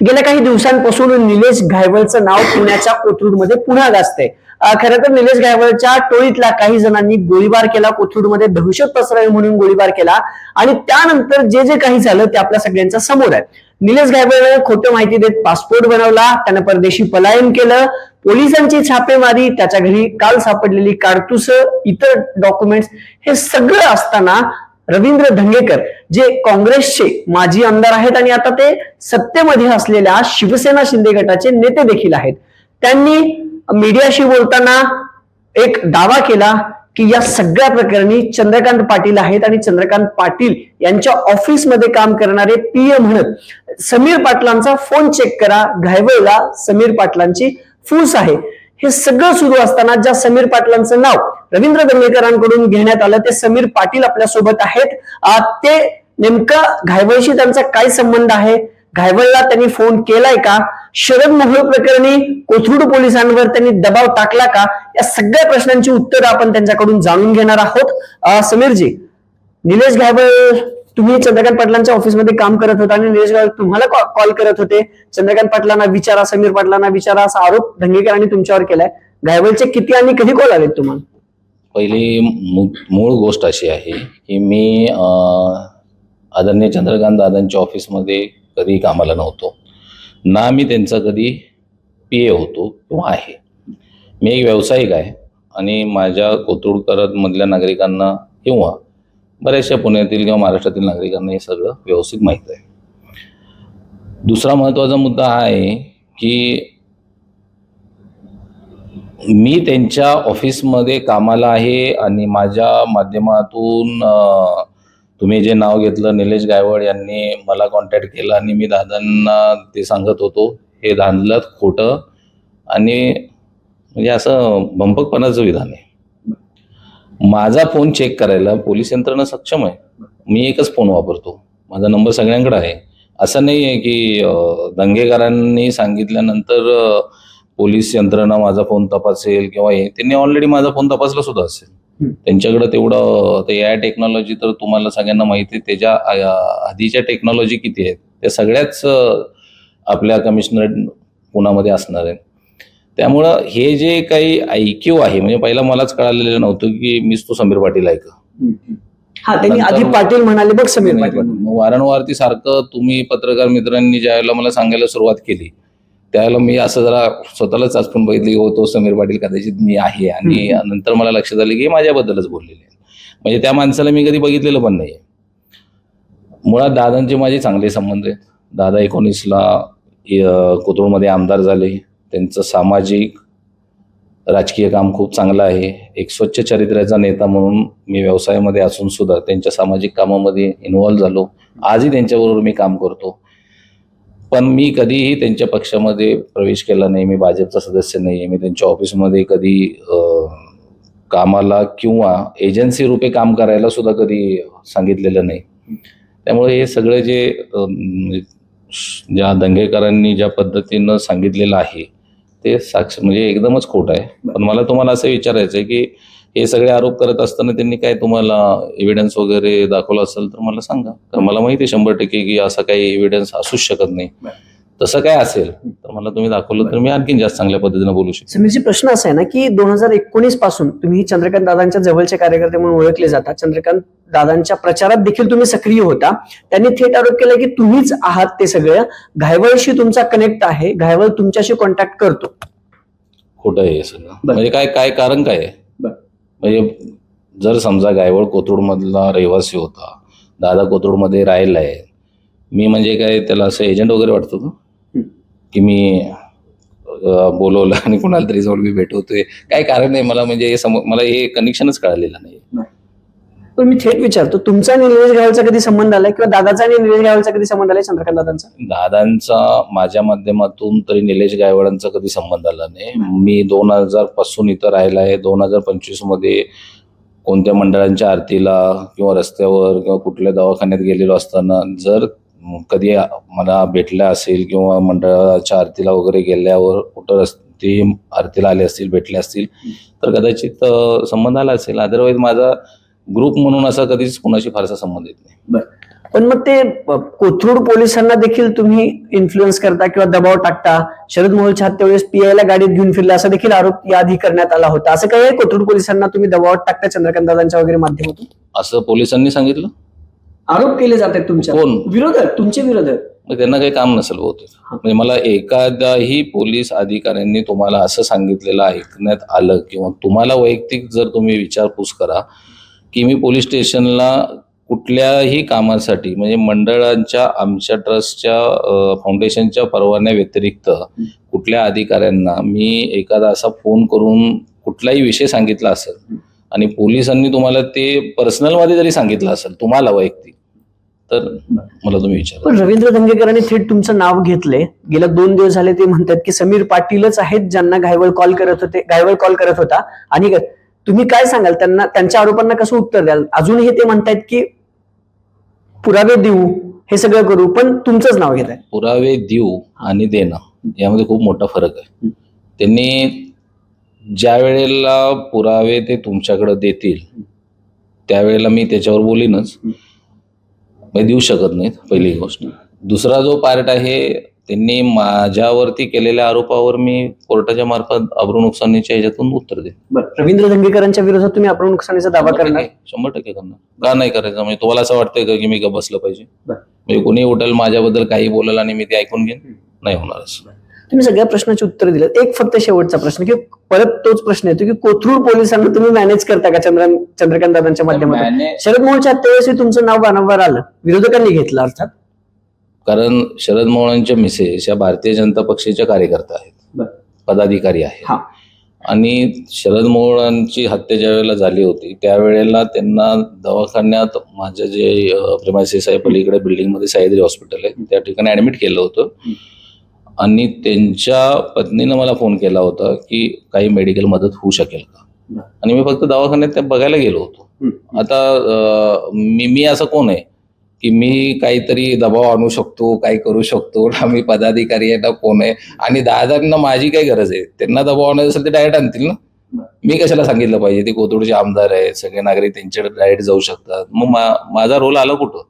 गेल्या काही दिवसांपासून निलेश घायवळचं नाव पुण्याच्या कोथरूडमध्ये पुन्हा गाजते अं, खरं तर निलेश घायवळच्या टोळीतल्या काही जणांनी गोळीबार केला कोथरूडमध्ये दहशत पसरावी म्हणून गोळीबार केला आणि त्यानंतर जे जे काही झालं ते आपल्या सगळ्यांच्या समोर आहे. निलेश घायवळने खोटं माहिती देत पासपोर्ट बनवला त्यानं परदेशी पलायन केलं पोलिसांची छापेमारी त्याच्या घरी काल सापडलेली कारतुस इतर डॉक्युमेंट्स हे सगळं असताना रवींद्र धंगेकर जे काँग्रेसचे माजी आमदार आहेत आणि आता ते सत्तेमध्ये असलेल्या शिवसेना शिंदे गटाचे नेते देखील आहेत. त्यांनी मीडियाशी बोलताना एक दावा केला की या सगळ्या प्रकरणी चंद्रकांत पाटील आहेत आणि चंद्रकांत पाटील यांच्या ऑफिसमध्ये काम करणारे पीए म्हणत समीर पाटलांचा फोन चेक करा घायवळला समीर पाटलांची फूस आहे. हे सगळं सुरू असताना ज्या समीर पाटलांचं नाव रवींद्र दंगेकरांकडून घेण्यात आलं ते समीर पाटील आपल्यासोबत आहेत ते नेमकं घायवळशी त्यांचा काय संबंध आहे? घायवळला त्यांनी फोन केलाय का? शरद मोहोळ प्रकरणी कोथरूड पोलिसांवर त्यांनी दबाव टाकला का? या सगळ्या प्रश्नांची उत्तरं आपण त्यांच्याकडून जाणून घेणार आहोत. समीरजी निलेश घायवळ तुम्ही चंद्रकांत पाटलांच्या ऑफिसमध्ये काम करत होता आणि निलेश घायवळ तुम्हाला कॉल करत होते. चंद्रकांत पाटलांना विचारा समीर पाटलांना विचारा असा आरोप धंगेकरांनी तुमच्यावर केलाय. घायवळचे किती आणि कधी कॉल आलेत तुम्हाला? पहिली मू- मूळ गोष्ट अशी आहे की मी आदरणीय चंद्रकांत दादांच्या ऑफिसमध्ये कधी कामाला नव्हतो. ना मी त्यांचा कधी पी ए होतो किंवा आहे. मी एक व्यावसायिक आहे आणि माझ्या कोथरूडकरमधल्या नागरिकांना किंवा बऱ्याचशा पुण्यातील किंवा महाराष्ट्रातील नागरिकांना हे सगळं व्यवस्थित माहीत आहे. दुसरा महत्त्वाचा मुद्दा हा आहे की मी त्यांच्या ऑफिसमध्ये कामाला आहे आणि माझ्या माध्यमातून तुम्ही जे नाव घेतलं निलेश गायवड यांनी मला कॉन्टॅक्ट केला आणि मी दादांना ते सांगत होतो. हे धांदलं खोटं आणि म्हणजे असं भंपकपणाचं विधान आहे. माझा फोन चेक करायला पोलीस यंत्रणा सक्षम आहे. मी एकच फोन वापरतो. माझा नंबर सगळ्यांकडे आहे. असं नाही आहे की दंगेकरांनी सांगितल्यानंतर पोलीस यंत्रणा माझा फोन तपासेल किंवा हे त्यांनी ऑलरेडी माझा फोन तपासला सुद्धा असेल. त्यांच्याकडे तेवढं ते या टेक्नॉलॉजी तर तुम्हाला सगळ्यांना माहिती आहे त्याच्या आधीच्या टेक्नॉलॉजी किती आहेत त्या सगळ्याच आपल्या कमिशनरेट पुण्यामध्ये असणार आहेत. त्यामुळं हे जे काही ऐक्यू आहे म्हणजे पहिला मलाच कळालेलं नव्हतं की मीच तो समीर पाटील आहे का? हा त्यांनी आधी पाटील म्हणाले बघ समीर पाटील. वारंवार ती सारखं तुम्ही पत्रकार मित्रांनी ज्यावेळेला मला सांगायला सुरुवात केली त्यावेळेला मी असं जरा स्वतःलाच आचपून बघितलं की हो तो समीर पाटील कदाचित मी आहे. आणि नंतर मला लक्षात आलं की माझ्याबद्दलच बोललेले आहे म्हणजे त्या माणसाला मी कधी बघितलेलं पण नाही मुळात दादांचे माझे चांगले संबंध आहेत. दादा एकोणीसला कोथरूडमध्ये आमदार झाले. त्यांचं सामाजिक राजकीय काम खूप चांगलं आहे. एक स्वच्छ चरित्र्याचा नेता म्हणून मी व्यवसायामध्ये असून सुद्धा त्यांच्या सामाजिक कामामध्ये इन्व्हॉल्व झालो. आजही त्यांच्याबरोबर मी काम करतो. पण मी कधीही त्यांच्या पक्षामध्ये प्रवेश केला नाही. मी भाजपचा सदस्य नाही आहे मी त्यांच्या ऑफिसमध्ये कधी कामाला किंवा एजन्सी रूपे काम करायला सुद्धा कधी सांगितलेलं नाही. त्यामुळे हे सगळं जे म्हणजे ज्या दंगेकरांनी ज्या पद्धतीनं सांगितलेलं आहे ते साक्ष म्हणजे एकदमच खोटं आहे. पण मला तुम्हाला असं विचारायचं आहे की हे सगळे आरोप करत असताना त्यांनी काय तुम्हाला एव्हिडन्स वगैरे दाखवला असेल तर मला सांगा. तर मला माहिती आहे शंभर टक्के की असा काही एव्हिडन्स असूच शकत नाही. तसं काय असेल तर मला तुम्ही दाखवलं तर मी आणखीन जास्त चांगल्या पद्धतीने बोलू शकतो. समीरजी प्रश्न असा आहे ना की दोन हजार एकोणीसपासून तुम्ही चंद्रकांत दादांच्या जवळचे कार्यकर्ते म्हणून ओळखले जाता. चंद्रकांत दादांच्या प्रचारात देखील तुम्ही सक्रिय होता. त्यांनी थेट आरोप केला की तुम्हीच आहात ते सगळं. घायवळशी तुमचा कनेक्ट आहे. घायवळ तुमच्याशी कॉन्टॅक्ट करतो. खोटं आहे हे सगळं. म्हणजे काय काय कारण काय आहे. म्हणजे जर समजा गायवळ कोथरूडमधला रहिवासी होता दादा कोथरूडमध्ये राहिला आहे मी म्हणजे काय त्याला असं एजंट वगैरे वाटतो का. की मी बोलवलं आणि कोणाला तरी जवळ मी भेटवतोय. काय कारण आहे मला म्हणजे सम मला हे कनेक्शनच कळालेलं नाही. पण मी थेट विचारतो तुमचा निलेश घायवळचा कधी संबंध आलाय किंवा दादाचा आणि निलेश घायवळचा कधी संबंध आलाय चंद्रकांत दादांचा? दादांचा माझ्या माध्यमातून तरी निलेश गायवाडांचा कधी संबंध आला नाही. मी दोन हजारपासून इथं राहिला आहे. दोन हजार पंचवीसमध्ये कोणत्या मंडळांच्या आरतीला किंवा रस्त्यावर किंवा कुठल्या दवाखान्यात गेलेलो असताना जर कधी मला भेटलं असेल किंवा मंडळाच्या आरतीला वगैरे गेल्यावर कुठं रस्ते आरतीला आले असतील भेटले असतील तर कदाचित संबंध आला असेल. अदरवाईज माझा ग्रुप म्हणून असा कधीच कुणाशी फारसा संबंध येत नाही. पण मग ते कोथरूड पोलिसांना देखील तुम्ही इन्फ्लुएन्स करता किंवा दबाव टाकता? शरद मोहोळच्या हत्येवेळेस पीआयला गाडीत घेऊन फिरला असा देखील आरोप याआधी करण्यात आला होता. असं काही आहे कोथरूड पोलिसांना तुम्ही दबावात टाकता चंद्रकांत दादांच्या वगैरे माध्यमातून? असं पोलिसांनी सांगितलं? आरोप केले जातात तुमच्या कोण? विरोधक तुमचे विरोधक. मग त्यांना काही काम नसेल बहुतेक. म्हणजे मला एखाद्याही पोलीस अधिकाऱ्यांनी तुम्हाला असं सांगितलेलं ऐकण्यात आलं किंवा तुम्हाला वैयक्तिक जर तुम्ही विचारपूस करा की मी पोलीस स्टेशनला कुठल्याही कामासाठी म्हणजे मंडळांच्या आमच्या ट्रस्टच्या फाउंडेशनच्या परवान्या व्यतिरिक्त कुठल्या अधिकाऱ्यांना मी एखादा असा फोन करून कुठलाही विषय सांगितला असेल आणि पोलिसांनी तुम्हाला ते पर्सनलमध्ये जरी सांगितलं असेल तुम्हाला वैयक्तिक तर मला तुम्ही विचारा. पण रवींद्र धंगेकरांनी थेट तुमचं नाव घेतलंय. गेल्या दोन दिवस झाले ते म्हणतात की समीर पाटीलच आहेत ज्यांना घायवळ कॉल करत होते घायवळ कॉल करत होता. आणि तुम्ही काय सांगाल? त्यांना त्यांच्या आरोपांना कसं उत्तर द्याल? अजूनही ते म्हणतायत की पुरावे देऊ हे सगळं करू पण तुमचंच नाव घेत आहे पुरावे देऊ आणि देणं यामध्ये खूप मोठा फरक आहे. त्यांनी ज्या वेळेला पुरावे ते तुमच्याकडे देतील त्यावेळेला मी त्याच्यावर बोलीनच. मी देऊ शकत नाहीत पहिली गोष्ट. दुसरा जो पार्ट आहे त्यांनी माझ्यावरती केलेल्या आरोपावर मी कोर्टाच्या मार्फत अब्रू नुकसानीच्या ह्याच्यातून उत्तर देईन. बरं. रवींद्र धंगेकरांच्या विरोधात तुम्ही आपण नुकसानीचा दावा करणार? शंभर टक्के करणार. का नाही करायचं? म्हणजे तुम्हाला असं वाटतंय का की मी का बसलं पाहिजे. म्हणजे कोणी उठेल माझ्याबद्दल काही बोलेल आणि मी ते ऐकून घेईन? नाही होणार असं. तुम्ही सगळ्या प्रश्नाची उत्तर दिलं एक फक्त शेवटचा प्रश्न की परत तोच प्रश्न येतो की कोथरूड पोलिसांना तुम्ही मॅनेज करता का चंद्र चंद्रकांत दादांच्या माध्यमातून? शरद मोहनच्या हत्येवेळेस तुमचं नाव वारंवार आलं. विरोधकांनी घेतलं अर्थात? कारण शरद मोहनांच्या मिसेस या भारतीय जनता पक्षाच्या कार्यकर्ता आहेत. पदाधिकारी आहेत. आणि शरद मोहनांची हत्या ज्या वेळेला झाली होती त्यावेळेला त्यांना दवाखान्यात माझ्या जे प्रेमासी साहेब पलीकडे बिल्डिंगमध्ये सह्याद्री हॉस्पिटल आहे त्या ठिकाणी ऍडमिट केलं होतं. आणि त्यांच्या पत्नीनं मला फोन केला होता की काही मेडिकल मदत होऊ शकेल का? आणि मी फक्त दवाखान्यात त्या बघायला गेलो होतो. आता मी मी असं कोण आहे? की मी काहीतरी दबाव आणू शकतो काय करू शकतो ना मी पदाधिकारी आहे ना कोण आहे? आणि दादांना माझी काय गरज आहे. त्यांना दबाव आणायचं असेल ते डायरेक्ट आणतील ना. मी कशाला सांगितलं पाहिजे? ते कोथरूडचे आमदार आहेत सगळे नागरिक त्यांच्याकडे डायरेक्ट जाऊ शकतात. मग माझा रोल आला कुठं?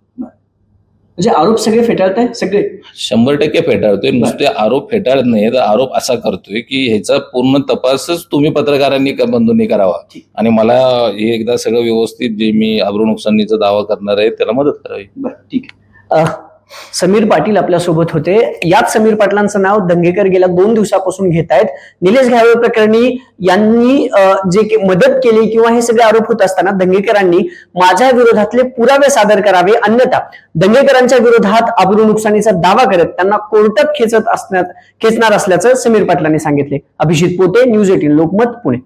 म्हणजे आरोप सगळे फेटाळताय सगळे. शंभर टक्के फेटाळतोय. नुसते आरोप फेटाळत नाही तर आरोप असा करतोय की ह्याचा पूर्ण तपासच तुम्ही पत्रकारांनी बंधूंनी करावा. आणि मला हे एकदा सगळं व्यवस्थित जे मी अब्रू नुकसानीचा दावा करणार आहे त्याला मदत करावी. बरं ठीक आहे. समीर पाटील आपल्यासोबत होते. याच समीर पाटलांचं नाव दंगेकर गेल्या दोन दिवसापासून घेत आहेत. निलेश घावे प्रकरणी यांनी जे मदत केली किंवा हे सगळे आरोप होत असताना दंगेकरांनी माझ्या विरोधातले पुरावे सादर करावे अन्यथा दंगेकरांच्या विरोधात आबरू नुकसानीचा दावा करत त्यांना कोर्टात खेचत असण्यात खेचणार असल्याचं समीर पाटलांनी सांगितले. अभिजित पोते न्यूज एटीन लोकमत पुणे.